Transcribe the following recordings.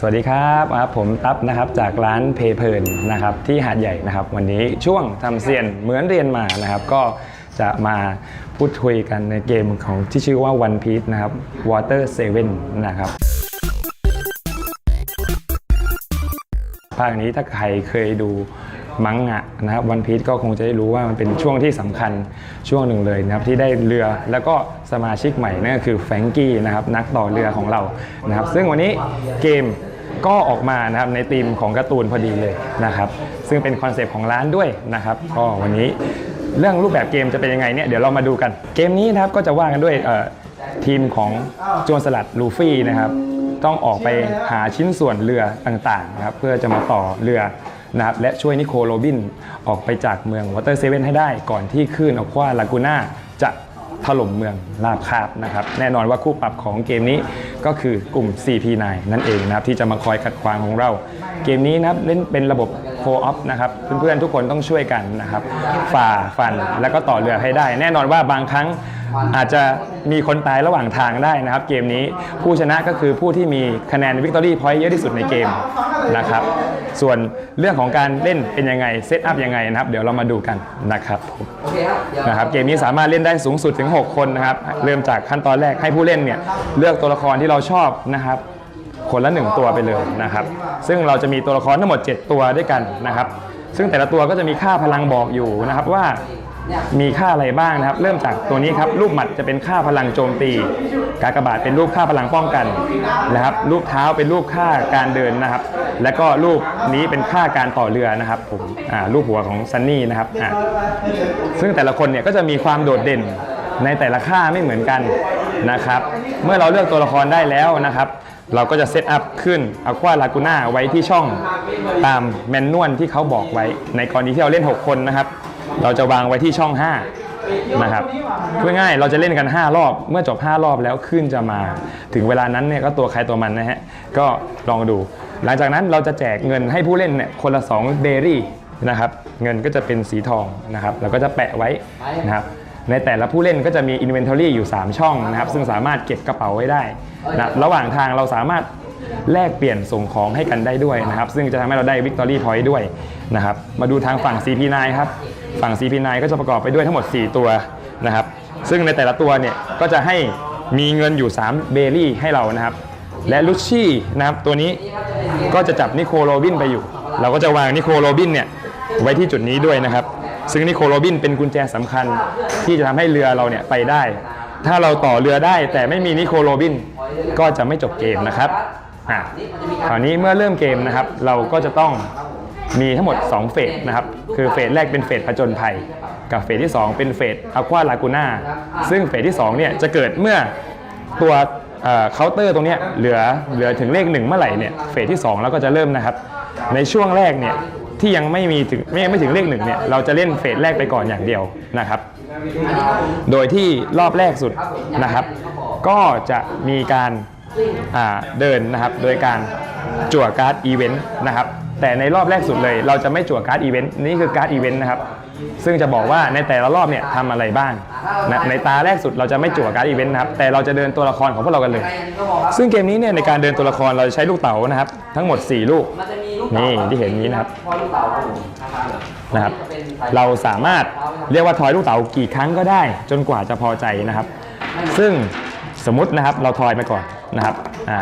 สวัสดีครับอ่าผมตั๊บนะครับจากร้านเพเพลินนะครับที่หาดใหญ่นะครับ วันนี้ช่วงทำเซียนเหมือนเรียนมานะครับ ก็จะมาพูดคุยกันในเกมของที่ชื่อว่า One Piece นะครับ Water Seven นะครับภาคนี้ถ้าใครเคยดูมังงะนะครับวันพี e ก็คงจะได้รู้ว่ามันเป็นช่วงที่สำคัญช่วงหนึ่งเลยนะครับที่ได้เรือแล้วก็สมาชิกใหม่นั่นก็คือแฟงกี้นะครับนักต่อเรือของเรานะครับซึ่งวันนี้เกม ก็ออกมานะครับในธีมของการ์ตูนพอดีเลยนะครับซึ่งเป็นคอนเซปต์ของร้านด้วยนะครับก็วันนี้เรื่องรูปแบบเกมจะเป็นยังไงเนี่ยเดี๋ยวเรามาดูกันเกมนี้นะครับก็จะว่ากันด้วยทีมของโจรสลัดลูฟี่นะครับต้องออกไปหาชิ้นส่วนเรือต่างๆนะครับเพื่อจะมาต่อเรือนะครับและช่วยนิโคลโรบินออกไปจากเมืองวอเตอร์เซเว่นให้ได้ ก่อนที่คลื่นอควาลากูน่าจะ ถล่มเมืองลาบคาบนะครับแน่นอนว่าคู่ปรับของเกมนี้ก็คือกลุ่ม CP9 นั่นเองนะครับที่จะมาคอยขัดขวางของเรา เกมนี้นะครับเล่นเป็นระบบ คออฟนะครับเพื่อนๆทุกคนต้องช่วยกันนะครับฝ่าฟันแล้วก็ต่อเรือให้ได้ แน่นอนว่าบางครั้งอาจจะมีคนตายระหว่างทางได้นะครับ เกมนี้ผู้ชนะก็คือผู้ที่มีคะแนนวิกตอรี่พอยต์เยอะที่สุดในเกมนะครับ ส่วนเรื่องของการเล่นเป็นยังไงเซตอัพยังไงนะครับ เดี๋ยวเรามาดูกันนะครับนะครับเกมนี้สามารถเล่นได้สูงสุดถึง 6 คนนะครับ เริ่มจากขั้นตอนแรกให้ผู้เล่นเนี่ยเลือกตัวละครที่เราชอบนะครับ คนละ 1 ตัวไปเลยนะครับ ซึ่งเราจะมีตัวละครทั้งหมด 7 ตัวด้วยกันนะครับ ซึ่งแต่ละตัวก็จะมีค่าพลังบอกอยู่นะครับว่ามีค่าอะไรบ้างนะครับ เริ่มจากตัวนี้ครับรูปหมัดจะเป็นค่าพลังโจมตี กากบาทเป็นรูปค่าพลังป้องกันนะครับ รูปเท้าเป็นรูปค่าการเดินนะครับ และก็รูปนี้เป็นค่าการต่อเรือนะครับผมรูปหัวของซันนี่นะครับซึ่งแต่ละคนเนี่ยก็จะมีความโดดเด่นในแต่ละค่าไม่เหมือนกันนะครับ เมื่อเราเลือกตัวละครได้แล้วนะครับ เราก็จะเซตอัพขึ้นอควาลากูน่าไว้ที่ช่องตามแมนนวลที่เขาบอกไว้ ในกรณีที่เราเล่น 6 คนนะครับ เราจะวางไว้ที่ช่อง 5 นะครับเพื่อง่ายเราจะเล่นกัน 5 รอบ เมื่อจบ 5 รอบแล้วขึ้นจะมา ถึงเวลานั้นเนี่ยก็ตัวใครตัวมันนะฮะ ก็ลองดู หลังจากนั้นเราจะแจกเงินให้ผู้เล่นเนี่ยคนละ2เดรี่นะครับ เงินก็จะเป็นสีทองนะครับแล้วก็จะแปะไว้นะครับ ในแต่ละผู้เล่นก็จะมี Inventory อยู่ 3 ช่องนะครับ ซึ่งสามารถเก็บกระเป๋าไว้ได้นะระหว่างทางเราสามารถแลกเปลี่ยนส่งของให้กันได้ด้วยนะครับ ซึ่งจะทำให้เราได้ Victory Point ด้วยนะครับ มาดูทางฝั่ง CP9 ครับ ฝั่ง CP9 ก็จะประกอบไปด้วยทั้งหมด 4 ตัวนะครับ ซึ่งในแต่ละตัวเนี่ยก็จะให้มีเงินอยู่ 3 เบรี่ให้เรานะครับ และลุชชี่นะครับตัวนี้ก็จะจับนิโคโรบินไปอยู่ เราก็จะวางนิโคโรบินเนี่ยไว้ที่จุดนี้ด้วยนะครับ ซึ่งนิโคโรบินเป็นกุญแจสำคัญที่จะทำให้เรือเราเนี่ยไปได้ ถ้าเราต่อเรือได้แต่ไม่มีนิโคโรบินก็จะไม่จบเกมนะครับอะคราวนี้เมื่อเริ่มเกมนะครับ เราก็จะต้องมีทั้งหมด 2 เฟสนะครับ คือเฟสแรกเป็นเฟสผจญภัย กับเฟสที่ 2 เป็นเฟสอควาลากูน่าซึ่งเฟสที่2เนี่ยจะเกิดเมื่อตัวเคาน์เตอร์ตรงนี้เหลือเหลือถึงเลขหนึ่งเมื่อไหร่เนี่ยเฟสที่ 2 แล้วก็จะเริ่มนะครับ ในช่วงแรกเนี่ย ที่ยังไม่มีถึงไม่ไม่ถึงเลขหนึ่งเนี่ยเราจะเล่นเฟสแรกไปก่อนอย่างเดียวนะครับ โดยที่รอบแรกสุดนะครับ ก็จะมีการาเดินนะครับ โดยการจั่วการ์ดอีเวนต์นะครับแต่ในรอบแรกสุดเลยเราจะไม่จั่วการ์ดอีเวนต์นี่คือการ์ดอีเวนต์นะครับซึ่งจะบอกว่าในแต่ละรอบเนี่ยทำอะไรบ้างนะในตาแรกสุดเราจะไม่จั่วการ์ดอีเวนต์นะครับแต่เราจะเดินตัวละครของพวกเรากันเลย ซึ่งเกมนี้เนี่ยในการเดินตัวละครเราจะใช้ลูกเต๋านะครับ ทั้งหมด 4 ลูก นจะมีลูกนี่ที่เห็นนี้นะครับพอลูกเต๋าครับผมนะครับนะครับ เราสามารถเรียกว่าทอยลูกเต๋ากี่ครั้งก็ได้ จนกว่าจะพอใจนะครับ ซึ่งสมมตินะครับเราทอยไปก่อนนะครับอ่า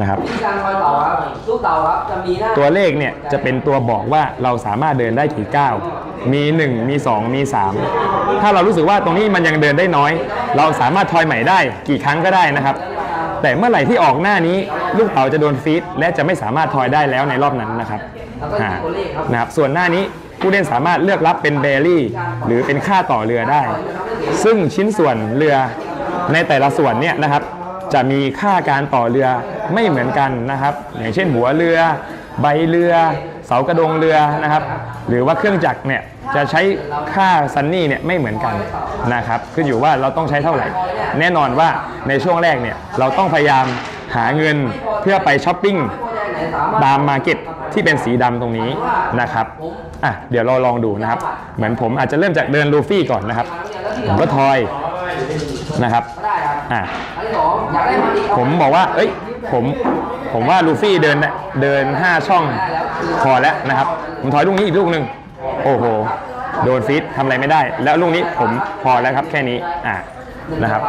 นะครับวิธีการคอยเต๋าครับลูกเต๋าครับจะมีหน้าตัวเลขเนี่ยจะเป็นตัวบอกว่าเราสามารถเดินได้กี่ก้าวมี 1 มี 2 มี 3 ถ้าเรารู้สึกว่าตรงนี้มันยังเดินได้น้อย เราสามารถทอยใหม่ได้กี่ครั้งก็ได้นะครับ แต่เมื่อไหร่ที่ออกหน้านี้ลูกเต๋าจะโดนฟีดและจะไม่สามารถทอยได้แล้วในรอบนั้นนะครับแล้วก็อ่ามีตัวเลขครับนะครับส่วนหน้านี้ผู้เล่นสามารถเลือกรับเป็นเบลลี่ หรือเป็นค่าต่อเรือได้ ซึ่งชิ้นส่วนเรือในแต่ละส่วนเนี่ยนะครับ จะมีค่าการต่อเรือไม่เหมือนกันนะครับ อย่างเช่นหัวเรือ ใบเรือ เสากระดงเรือนะครับ หรือว่าเครื่องจักรเนี่ยจะใช้ค่าซันนี่เนี่ยไม่เหมือนกันนะครับขึ้นอยู่ว่าเราต้องใช้เท่าไหร่ แน่นอนว่าในช่วงแรกเนี่ยเราต้องพยายามหาเงินเพื่อไปช้อปปิ้งตามมาร์เก็ตที่เป็นสีดำตรงนี้นะครับอะเดี๋ยวเราลองดูนะครับ เหมือนผมอาจจะเริ่มจากเดินลูฟี่ก่อนนะครับผมก็ทอยนะครับอะผมบอกว่า เอ้ย ผมผมว่าลูฟี่เดินเดิน 5 ช่องพอแล้วนะครับ ผมถอยลูกนี้อีกลูกหนึ่งโอ้โห โดนฟีดทำอะไรไม่ได้ แล้วลูกนี้ผมพอแล้วครับแค่นี้อ่านะครับ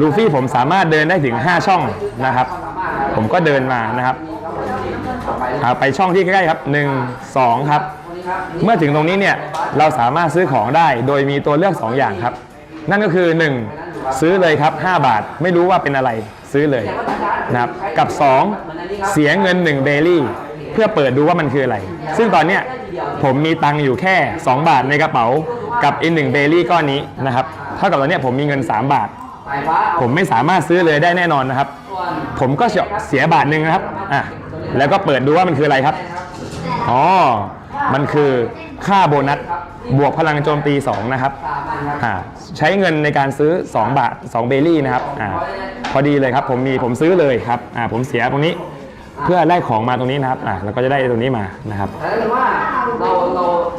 ลูฟี่ผมสามารถเดินได้ถึง 5 ช่องนะครับ ผมก็เดินมานะครับอ่าไปช่องที่ใกล้ๆครับ 1 2 ครับ เมื่อถึงตรงนี้เนี่ยเราสามารถซื้อของได้โดยมีตัวเลือก 2 อย่างครับ นั่นก็คือ 1 ซื้อเลยครับ 5 บาท ไม่รู้ว่าเป็นอะไรซื้อเลย นะครับกับ 2 เสียเงิน 1 เบลลี่ เพื่อเปิดดูว่ามันคืออะไร ซึ่งตอนเนี้ยผมมีตังค์อยู่แค่ 2 บาทในกระเป๋ากับอีกหนึ่งเบลลี่ก้อนนี้นะครับเท่ากับตอนเนี้ยผมมีเงิน 3 บาทสายฟ้าผมไม่สามารถซื้อเลยได้แน่นอนนะครับ ผมก็เสียบาทหนึ่งนะครับอะแล้วก็เปิดดูว่ามันคืออะไรครับอ๋อ มันคือค่าโบนัสบวกพลังโจมตี 2 นะครับสอันครับอ่าใช้เงินในการซื้อ 2 บาท 2 เบลลี่นะครับอ่าพอดีเลยครับผมมีผมซื้อเลยครับอ่าผมเสียตรงนี้เพื่อได้ของมาตรงนี้นะครับอ่าแล้วก็จะได้ตรงนี้มานะครับ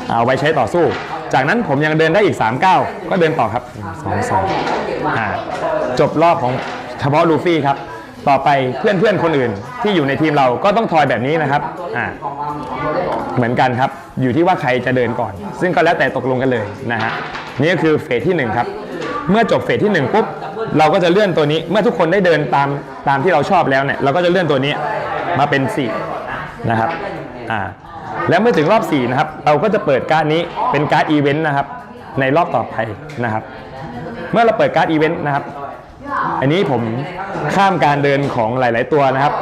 เอาไว้ใช้ต่อสู้ จากนั้นผมยังเดินได้อีก3ก้าก็เดินต่อครับสองสามอ่าจบรอบของเฉพาะลูฟี่ครับ ต่อไปเพื่อนเพื่อนๆคนอื่น ที่อยู่ในทีมเราก็ต้องทอยแบบนี้นะครับอ่าเหมือนกันครับ อยู่ที่ว่าใครจะเดินก่อน ซึ่งก็แล้วแต่ตกลงกันเลยนะฮะนี่ก็คือเฟสที่หนึ่งครับเมื่อจบเฟสที่หนึ่งปุ๊บเราก็จะเลื่อนตัวนี้ เมื่อทุกคนได้เดินตามตามที่เราชอบแล้วเนี่ยเราก็จะเลื่อนตัวนี้มาเป็นสี่นะครับอ่าแล้วเมื่อถึงรอบ4นะครับเราก็จะเปิดการ์ดนี้เป็นการ์ดอีเวนต์นะครับในรอบต่อไปนะครับ เมื่อเราเปิดการ์ดอีเวนต์นะครับ อันนี้ผมข้ามการเดินของหลาย ๆ ตัวนะครับ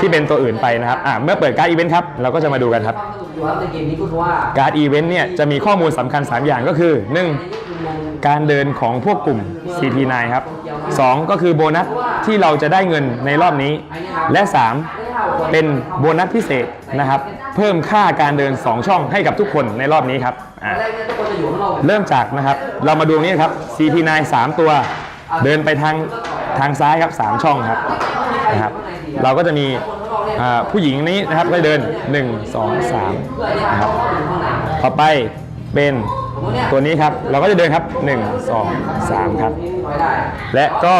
ที่เป็นตัวอื่นไปนะครับอ่าเมื่อเปิดการ์ดอีเวนต์ครับเราก็จะมาดูกันครับ การ์ดอีเวนต์เนี่ยจะมีข้อมูลสำคัญ 3 อย่างก็คือ 1. การเดินของพวกกลุ่ม CP9 ครับ 2 ก็คือโบนัสที่เราจะได้เงินในรอบนี้ และ 3 เป็นโบนัสพิเศษนะครับ เพิ่มค่าการเดิน 2 ช่องให้กับทุกคนในรอบนี้ครับเนี่ยทุกคนจะอยู่ข้างนอกเริ่มจากนะครับ เรามาดูนี้ครับ CP9 3 ตัว เดินไปทาง ทางซ้ายครับ3ช่องครับนะครับ เราก็จะมีผู้หญิงนี้นะครับก็เดิน 1 2 3นะครับต่อไปเป็นตัวนี้ครับ เราก็จะเดินครับ 1 2 3 ครับ และก็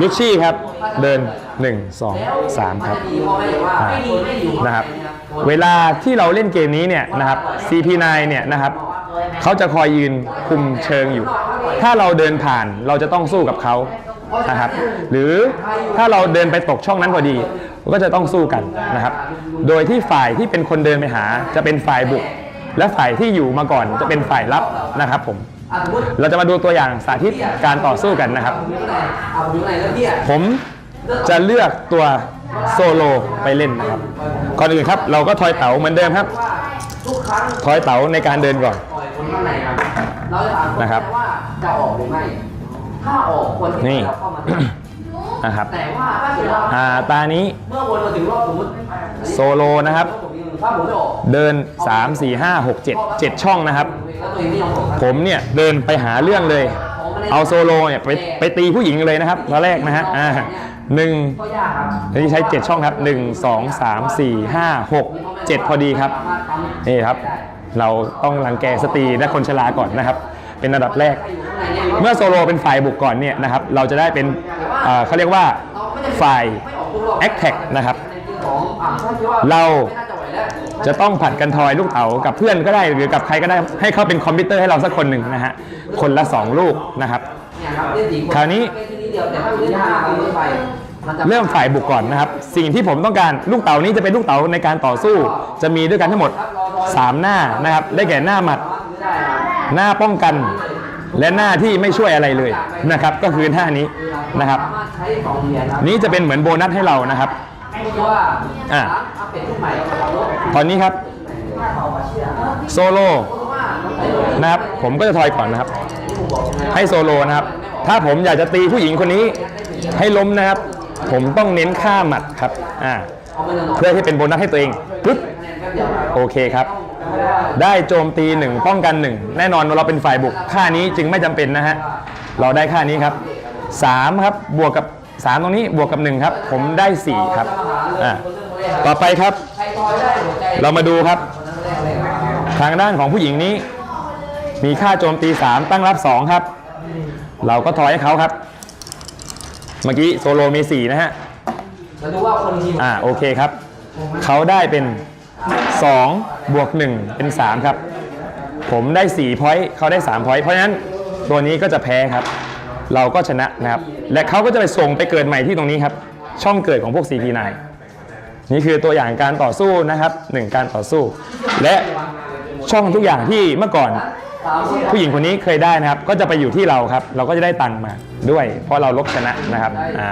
ลุชชี่ครับเดิน 1 2 3 ครับดีพ่อแม่อยู่ว่าม่ดีไม่อยู่นะครับเวลาที่เราเล่นเกมนี้เนี่ยนะครับ CP9 เนี่ยนะครับเขาจะคอยยืนคุมเชิงอยู่ ถ้าเราเดินผ่านเราจะต้องสู้กับเขา นะครับ หรือถ้าเราเดินไปตกช่องนั้นพอดีก็จะต้องสู้กันนะครับ โดยที่ฝ่ายที่เป็นคนเดินไปหา จะเป็นฝ่ายบุก และฝ่ายที่อยู่มาก่อนจะเป็นฝ่ายรับนะครับผมเราจะมาดูตัวอย่างสาธิตการต่อสู้กันนะครับ ผมจะเลือกตัวโซโลไปเล่นนะครับ ก่อนอื่นครับ เราก็ทอยเต๋าเหมือนเดิมครับ ทอยเต๋าในการเดินก่อนนข้างในครับเราจะถามครับว่าจะออกหรือไม่ ถ้าออกคนที่นี่ เราเข้ามานะครับแต่ว่าถ้าเกิดว่าอ่าตานี้เมื่อวนมาถึงรอบสมมติโซโลนะครับ ถ้าผมไม่ออกเดิน 3 4 5 6 7 7 ช่องนะครับ แล้วตัวเองไม่ยอมออกครับผมเนี่ยเดินไปหาเรื่องเลย เอาโซโลเนี่ยไปไปตีผู้หญิงเลยนะครับตอนแรกนะฮะอ่าหนึ่งก็ยากครับอันนี้ใช้ 7 ช่องครับ 1 2 3 4 5 6 7 พอดีครับ นี่ครับ เราต้องรังแกสตรีและคนชราก่อนนะครับ เป็นระดับแรก เมื่อโซโลเป็นฝ่ายบุกก่อนเนี่ยนะครับเราจะได้เป็นเขาเรียกว่าฝ่าย a c t a c นะครับเราจะต้องผัดกันทอยลูกเต๋ากับเพื่อนก็ได้หรือกับใครก็ได้ให้เขาเป็นคอมพิวเตอร์ให้เราสักคนหนึ่งนะฮะคนละ 2 ลูกนะครับคราวนี้เริ่มฝ่ายบุกก่อนนะครับ สิ่งที่ผมต้องการลูกเต๋านี้จะเป็นลูกเต๋าในการต่อสู้ จะมีด้วยกันทั้งหมด 3 หน้านะครับ ได้แก่หน้าหมัด หน้าป้องกัน และหน้าที่ไม่ช่วยอะไรเลยนะครับ ก็คือหน้านี้นะครับ นี้จะเป็นเหมือนโบนัสให้เรานะครับอะตอนนี้ครับ โซโลนะครับ ผมก็จะทอยก่อนนะครับ ให้โซโลนะครับ ถ้าผมอยากจะตีผู้หญิงคนนี้ ให้ล้มนะครับ ผมต้องเน้นค่าหมัดครับ อ่า เพื่อที่เป็นโบนัสให้ตัวเองปึ๊บโอเคครับ ได้โจมตีหนึ่งป้องกันหนึ่งแน่นอนเราเป็นฝ่ายบุกค่านี้จึงไม่จำเป็นนะฮะเราได้ค่านี้ครับ3ครับบวกกับ 3 ตรงนี้บวกกับ 1 ครับ ผมได้ 4 ครับอ่าต่อไปครับ เรามาดูครับ ทางด้านของผู้หญิงนี้ มีค่าโจมตี 3 ตั้งรับ 2 ครับ เราก็ทอยให้เขาครับ เมื่อกี้โซโลมี 4 นะฮะแล้วดูว่าคนทีมอ่าโอเคครับ เขาได้เป็น 2 บวก 1 เป็น 3 ครับ ผมได้4พอยต์เขาได้3พอยต์เพราะฉะนั้นตัวนี้ก็จะแพ้ครับ เราก็ชนะนะครับ และเขาก็จะไปส่งไปเกิดใหม่ที่ตรงนี้ครับ ช่องเกิดของพวก CP9 นี่คือตัวอย่างการต่อสู้นะครับหนึ่งการต่อสู้ และช่องทุกอย่างที่เมื่อก่อน ผู้หญิงคนนี้เคยได้นะครับ ก็จะไปอยู่ที่เราครับ เราก็จะได้ตังค์มาด้วย เพราะเราลบชนะนะครับอ่า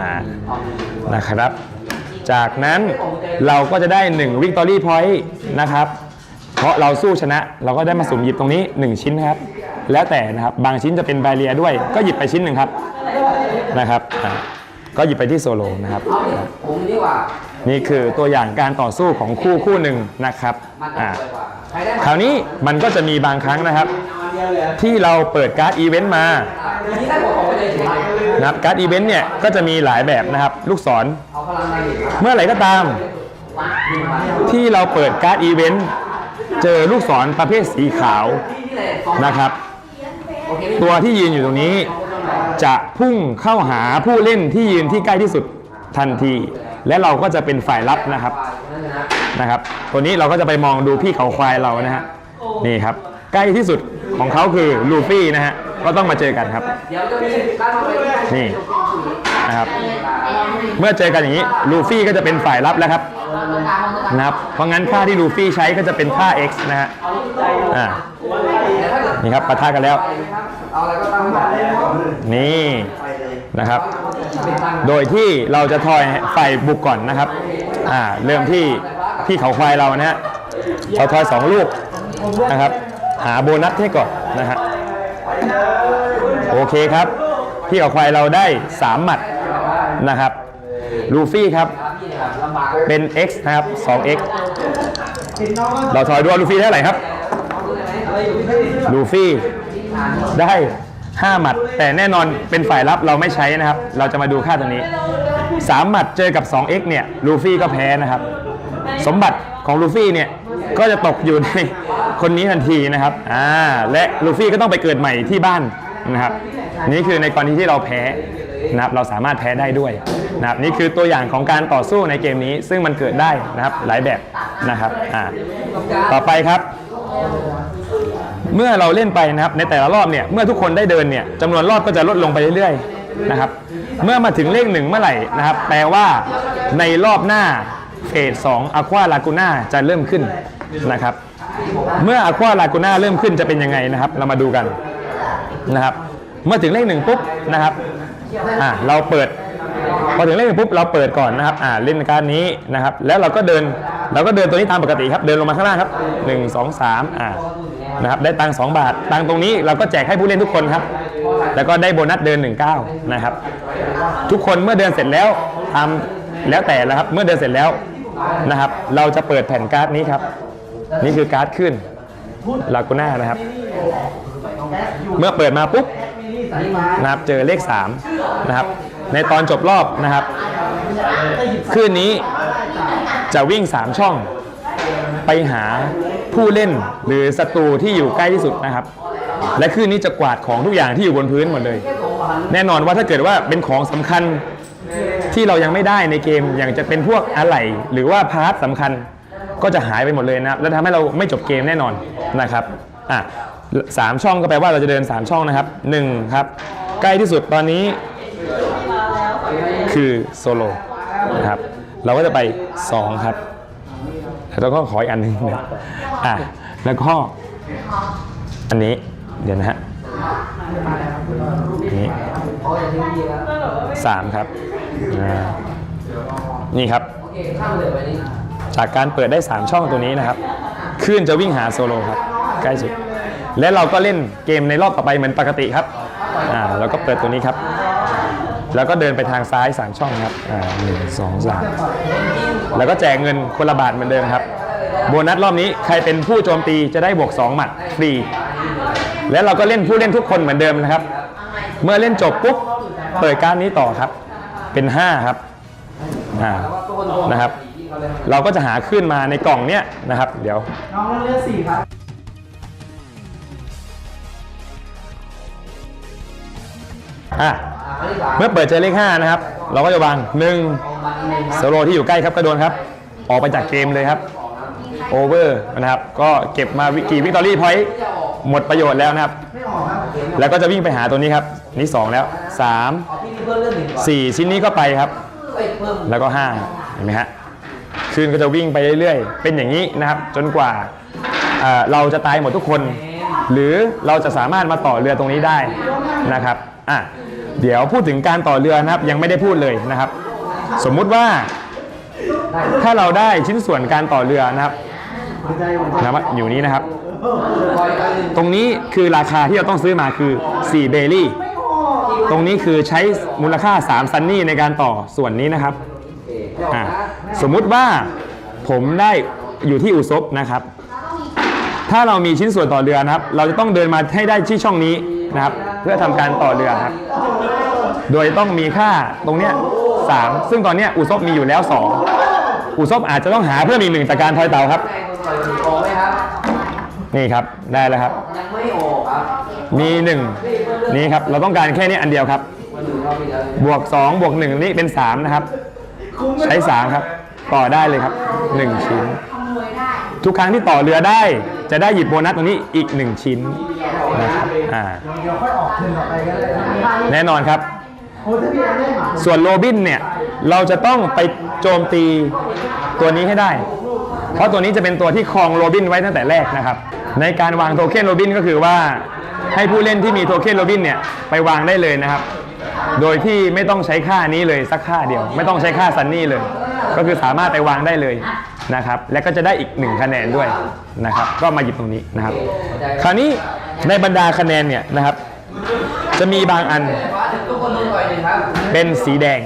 นะครับ จากนั้นเราก็จะได้1 Victory Point นะครับ เพราะเราสู้ชนะเราก็ได้มาสุ่มหยิบตรงนี้ 1 ชิ้นครับ แล้วแต่นะครับบางชิ้นจะเป็นบาเรียด้วย ก็หยิบไปชิ้นหนึ่งครับนะครับก็หยิบไปที่โซโลนะครับนี่คือตัวอย่างการต่อสู้ของคู่คู่หนึ่งนะครับคราวนี้มันก็จะมีบางครั้งนะครับ ที่เราเปิดการ์ดอีเวนต์มาทีนี้ได้หัวของไปเลยเฉยนะครับการ์ดอีเวนต์เนี่ยก็จะมีหลายแบบนะครับ ลูกศร เอาพลังในเด็กเมื่อไหร่ก็ตาม ที่เราเปิดการ์ดอีเวนต์เจอลูกศรประเภทสีขาวที่แหละสองนะครับโอเคตัวที่ยืนอยู่ตรงนี้จะพุ่งเข้าหาผู้เล่นที่ยืนที่ใกล้ที่สุดทันที และเราก็จะเป็นฝ่ายรับนะครับนั่นนะนะครับ ตัวนี้เราก็จะไปมองดูพี่เขาควายเรานะฮะนี่ครับ ใกล้ที่สุดของเขาคือลูฟี่นะฮะก็ต้องมาเจอกันครับเดี๋ยวจะมีการมาไปนี่นะครับ เมื่อเจอกันอย่างนี้ลูฟี่ก็จะเป็นฝ่ายรับแล้วครับนะครับ เพราะงั้นค่าที่ลูฟี่ใช้ก็จะเป็นค่า x นะฮะอ่านี่ครับปะทะกันแล้ว นี่นะครับ โดยที่เราจะทอยฝ่ายบุกก่อนนะครับอ่าเริ่มที่พี่เขาควายเรานะฮะเราทอยสองลูกนะครับ หาโบนัสให้ก่อนนะฮะโอเคครับพี่เขาควายเราได้ 3 หมัดนะครับ ลูฟี่ครับ เป็น x นะครับ 2x เราทอยดูว่าลูฟี่ได้เท่าไหร่ครับ ลูฟี่ได้ 5 หมัด แต่แน่นอนเป็นฝ่ายรับเราไม่ใช้นะครับ เราจะมาดูค่าตัวนี้ 3 หมัดเจอกับ 2x เนี่ย ลูฟี่ก็แพ้นะครับ สมบัติของลูฟี่เนี่ย ก็จะตกอยู่ในคนนี้ทันทีนะครับ อ่า และลูฟี่ก็ต้องไปเกิดใหม่ที่บ้าน นะครับนี่คือในกรณีที่เราแพ้นะครับเราสามารถแพ้ได้ด้วยนะครับนี่คือตัวอย่างของการต่อสู้ในเกมนี้ ซึ่งมันเกิดได้นะครับหลายแบบนะครับอ่าต่อไปครับ เมื่อเราเล่นไปนะครับในแต่ละรอบเนี่ยเมื่อทุกคนได้เดินเนี่ยจำนวนรอบก็จะลดลงไปเรื่อยๆนะครับเมื่อมาถึงเลขหนึ่งเมื่อไหร่นะครับ แปลว่าในรอบหน้าเฟสสองอะควาลากูน่าจะเริ่มขึ้นนะครับ เมื่ออะควาลากูน่าเริ่มขึ้นจะเป็นยังไงนะครับ เรามาดูกัน นะครับ เมื่อถึงเลขหนึ่งปุ๊บนะครับอ่าเราเปิด พอถึงเลขหนึ่งปุ๊บเราเปิดก่อนนะครับอ่าเล่นการนี้นะครับ แล้วเราก็เดินเราก็เดินตัวนี้ตามปกติครับเดินลงมาข้างล่างครับหนึ่งสองสามอ่านะครับได้ตังค์สองบาท ตังค์ตรงนี้เราก็แจกให้ผู้เล่นทุกคนครับแล้วก็ได้โบนัสเดิน 19 นะครับ ทุกคนเมื่อเดินเสร็จแล้วทำแล้วแต่แล้วครับ เมื่อเดินเสร็จแล้วนะครับ เราจะเปิดแผ่นการ์ดนี้ครับ นี่คือการ์ดขึ้นลากูน่านะครับ เมื่อเปิดมาปุ๊บนะครับเจอเลข3นะครับในตอนจบรอบนะครับคลื่นนี้จะวิ่ง 3 ช่อง ไปหาผู้เล่นหรือศัตรูที่อยู่ใกล้ที่สุดนะครับ และคลื่นนี้จะกวาดของทุกอย่างที่อยู่บนพื้นหมดเลย แน่นอนว่าถ้าเกิดว่าเป็นของสำคัญที่เรายังไม่ได้ในเกมอย่างจะเป็นพวกอะไหล่หรือว่าพาร์ทสำคัญก็จะหายไปหมดเลยนะครับ แล้วทำให้เราไม่จบเกมแน่นอนนะครับอะ สามช่องก็แปลว่าเราจะเดิน3ช่องนะครับ1ครับ ใกล้ที่สุดตอนนี้คือโซโลนะครับ เราก็จะไป2ครับ แล้วก็ขออีกอันหนึ่งนะอะแล้วก็อันนี้เดี๋ยวนะฮะนี้สามครับ นี่ครับ จากการเปิดได้ 3 ช่องตัวนี้นะครับคลื่นจะวิ่งหาโซโลครับ ใกล้สุด และเราก็เล่นเกมในรอบต่อไปเหมือนปกติครับอ่าเราก็เปิดตัวนี้ครับ แล้วก็เดินไปทางซ้าย 3 ช่องครับอ่าหนึ่งสองสามแล้วก็แจกเงินคนละบาทเหมือนเดิมครับ โบนัสรอบนี้ใครเป็นผู้โจมตีจะได้บวก 2 หมัดฟรี และเราก็เล่นผู้เล่นทุกคนเหมือนเดิมนะครับ เมื่อเล่นจบปุ๊บเปิดการนี้ต่อครับ เป็น 5 ครับอ่านะครับ เราก็จะหาขึ้นมาในกล่องเนี้ยนะครับ เดี๋ยวน้องเลือกสี่ครับ อะเมื่อเปิดเจอเลข5นะครับ เราก็จะวางหนึ่งเอามาหนึ่งคโซรับโลที่อยู่ใกล้ครับก็โดนครับ ออกไปจากเกมเลยครับโอเวอร์นะครับ ก็เก็บมาวิกี่วิกตอรี่พอยต์หมดประโยชน์แล้วนะครับ แล้วก็จะวิ่งไปหาตัวนี้ครับ นี่ 2 แล้ว3เอาพี่นี่เพิ่มเรื่องหนึ่งก่อน4ชิ้นนี้ก็ไปครับ แล้วก็ 5 เห็นไหมฮะคลืนก็จะวิ่งไปเรื่อยๆ เป็นอย่างนี้นะครับ จนกว่าเราจะตายหมดทุกคน หรือเราจะสามารถมาต่อเรือตรงนี้ได้นะครับ อะเดี๋ยวพูดถึงการต่อเรือนะครับ ยังไม่ได้พูดเลยนะครับ สมมุติว่า ถ้าเราได้ชิ้นส่วนการต่อเรือนะครับนะครับอยู่นี้นะครับ ตรงนี้คือราคาที่เราต้องซื้อมาคือ4เบลลี่ตรงนี้คือใช้มูลค่า 3 ซันนี่ในการต่อส่วนนี้นะครับสมมุติว่าผมได้อยู่ที่อุซบนะครับ ถ้าเรามีชิ้นส่วนต่อเรือนะครับ เราจะต้องเดินมาให้ได้ที่ช่องนี้นะครับ เพื่อทำการต่อเรือครับ โดยต้องมีค่าตรงเนี้ยสามซึ่งตอนเนี้ยอุซบมีอยู่แล้ว2อุซบอาจจะต้องหาเพิ่มอีกหนึ่งจากการทอยเต่าครับแรงคนต่อยหนึ่งออกไหมครับนี่ครับได้แล้วครับ ยังไม่ออกครับมีหนึ่งนี่ครับเราต้องการแค่นี้อันเดียวครับมันอยู่เราไปแล้วบวก2บวก1นี่เป็น3นะครับ ใช้3ครับ ต่อได้เลยครับ1ชิ้นทุกครั้งที่ต่อเรือได้ จะได้หยิบโบนัสตรงนี้อีก1ชิ้นนะครับ อ่าเดี๋ยวค่อยออกคืนต่อไปก็ได้นะแน่นอนครับโอ้ถ้าพี่แอนได้หมาส่วนโรบินเนี่ย เราจะต้องไปโจมตีตัวนี้ให้ได้ เพราะตัวนี้จะเป็นตัวที่ครองโรบินไว้ตั้งแต่แรกนะครับ ในการวางโทเค็นโรบินก็คือว่าให้ผู้เล่นที่มีโทเค็นโรบินเนี่ยไปวางได้เลยนะครับ โดยที่ไม่ต้องใช้ค่านี้เลยสักค่าเดียว ไม่ต้องใช้ค่าซันนี่เลย ก็คือสามารถไปวางได้เลยนะครับ และก็จะได้อีกหนึ่งคะแนนด้วยนะครับ ก็มาหยิบตรงนี้นะครับ คราวนี้ ในบรรดาคะแนนเนี่ยนะครับ จะมีบางอันเป็นสีแดง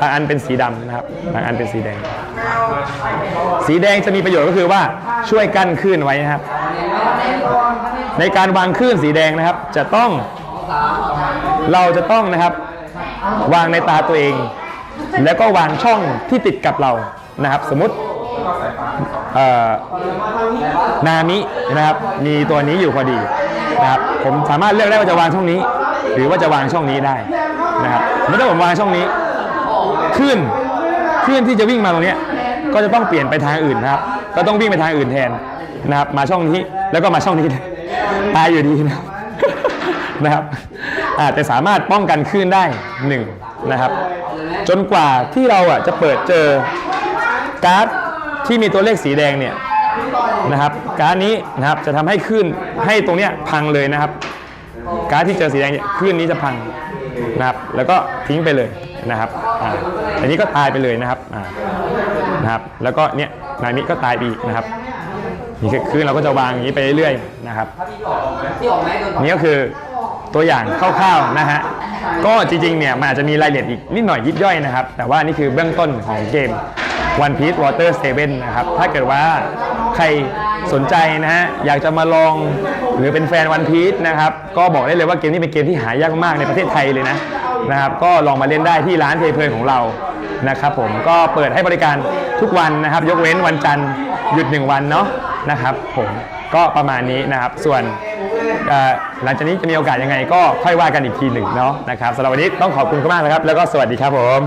บางอันเป็นสีดำนะครับ บางอันเป็นสีแดง สีแดงจะมีประโยชน์ก็คือว่าช่วยกั้นคลื่นไว้นะครับ ในการวางคลื่นสีแดงนะครับ จะต้องเราจะต้องนะครับ วางในตาตัวเอง แล้วก็วางช่องที่ติดกับเรานะครับ สมมติ นามินะครับ มีตัวนี้อยู่พอดีนะครับ ผมสามารถเลือกได้ว่าจะวางช่องนี้ หรือว่าจะวางช่องนี้ได้นะครับไม่ต้องผมวางช่องนี้คลื่นคลื่นที่จะวิ่งมาตรงเนี้ยก็จะต้องเปลี่ยนไปทางอื่นนะครับ ก็ต้องวิ่งไปทางอื่นแทนนะครับ มาช่องนี้แล้วก็มาช่องนี้ตายอยู่ดีนะครับนะครับอ่าแต่สามารถป้องกันคลื่นได้หนึ่งนะครับ จนกว่าที่เราอะจะเปิดเจอการ์ด ที่มีตัวเลขสีแดงเนี่ยนะครับการนี้นะครับจะทำให้คลื่นให้ตรงเนี้ยพังเลยนะครับ การที่เจอสีแดงเนี่ยคลื่นนี้จะพังนะครับ แล้วก็ทิ้งไปเลยนะครับอ่าอันนี้ก็ตายไปเลยนะครับอ่านะครับ แล้วก็เนี่ยนายมิก็ตายไปอีกนะครับนี่คือคลื่นเราก็จะวางอย่างนี้ไปเรื่อยๆนะครับที่ออกไหมโดนต่ยนี่ก็คือตัวอย่างคร่าวๆนะฮะก็จริงๆเนี่ยมันอาจจะมีรายละเอียดอีกนิดหน่อยยิบย่อยนะครับ แต่ว่านี่คือเบื้องต้นของเกม One Piece Water 7นะครับ ถ้าเกิดว่าใครสนใจนะฮะ อยากจะมาลองหรือเป็นแฟน One Piece นะครับ ก็บอกได้เลยว่าเกมนี้เป็นเกมที่หายากมากในประเทศไทยเลยนะนะครับ ก็ลองมาเล่นได้ที่ร้านเพเพลินของเรานะครับผมก็เปิดให้บริการทุกวันนะครับ ยกเว้นวันจันทร์หยุดหนึ่งวันเนาะนะครับผมก็ประมาณนี้นะครับ ส่วนหลังจากนี้จะมีโอกาสยังไงก็ค่อยว่ากันอีกทีหนึ่งเนาะนะครับสำหรับวันนี้ต้องขอบคุณมากนะครับ แล้วก็สวัสดีครับผม